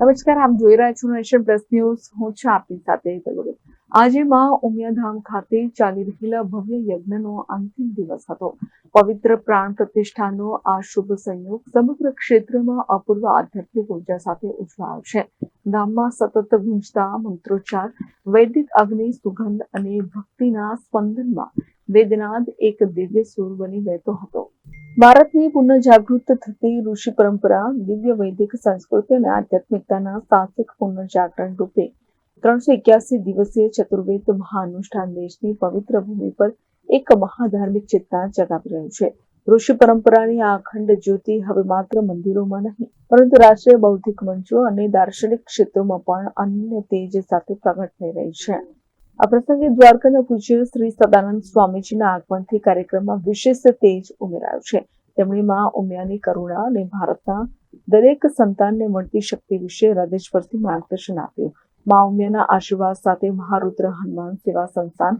નમસ્કાર, આપ જોઈ રહ્યા છો નેશન પ્લસ ન્યૂઝ. હું છું આપની સાથે આજે માં ઉમિયાધામ ખાતે ચાલી રહેલા ભવ્ય યજ્ઞનો અંતિમ દિવસ હતો. પવિત્ર પ્રાણ પ્રતિષ્ઠાનો આ શુભ સંયોગ સમગ્ર ક્ષેત્રમાં અપૂર્વ આધ્યાત્મિક ઊર્જા સાથે ઉજવાયો છે. ગામમાં સતત ગુંજતા મંત્રોચ્ચાર, વૈદિક અગ્નિ, સુગંધ અને ભક્તિના સ્પંદનમાં વેદનાદ એક દિવ્ય સુર બની વહેતો હતો. ભારતની પુનર્જાગૃત થતી ઋષિ પરંપરા, દિવ્ય વૈદિક સંસ્કૃતિ અને આધ્યાત્મિકતાના સાહસિક પુનર્જાગરણ રૂપે ત્રણસો એક્યાસી દિવસીય ચતુર્વેદ મહાનુષ્ઠાન દેશની પવિત્ર ભૂમિ પર એક મહાધાર્મિક ચેતના જગાવી રહ્યું છે. ઋષિ પરંપરાની આ અખંડ જ્યોતિ હવે માત્ર મંદિરોમાં નહીં, પરંતુ રાષ્ટ્રીય બૌદ્ધિક મંચો અને દાર્શનિક ક્ષેત્રોમાં પણ અન્ય તેજ સાથે પ્રગટ થઈ રહી છે. આ પ્રસંગે દ્વારકાના પૂજ્ય શ્રી સદાનંદ સ્વામીજીના આગમનથી કાર્યક્રમમાં વિશેષ તેજ ઉમેરાયો છે. તેમણે મા ઉમિયાની કરુણા અને ભારતના દરેક સંતાનને મળતી શક્તિ વિશે હૃદયસ્પર્શી માર્ગદર્શન આપ્યું. મા ઉમિયાના આશીર્વાદ સાથે મહારુદ્ર હનુમાન સેવા સંસ્થાન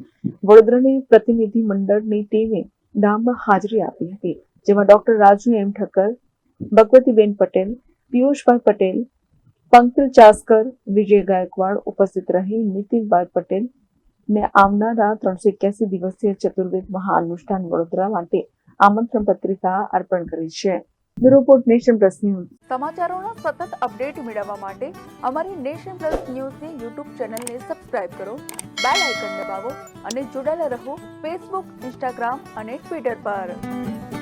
વડોદરાની પ્રતિનિધિ મંડળની ટીમે ધામમાં હાજરી આપી હતી, જેમાં ડોક્ટર રાજુ એમ ઠક્કર, ભગવતીબેન પટેલ, પિયુષભાઈ પટેલ પંકિલ ચાસ્કર, વિજય ગાયકવાડ ઉપસ્થિત રહી નીતિનભાઈ પટેલ ને આવનારા ત્રણસો એક્યાસી દિવસીય ચતુર્વેદ મહાઅનુષ્ઠાન વડોદરા માટે આમંત્રણ પત્રિકા અર્પણ કરી છે. Report nation plus news. સમાચારોના સતત અપડેટ મેળવવા માટે અમારી નેશન પ્લસ ન્યૂઝની યુટ્યુબ ચેનલને સબસ્ક્રાઇબ કરો, બેલ આઇકન દબાવો અને જોડાયેલા રહો ફેસબુક, ઇન્સ્ટાગ્રામ અને ટ્વિટર પર.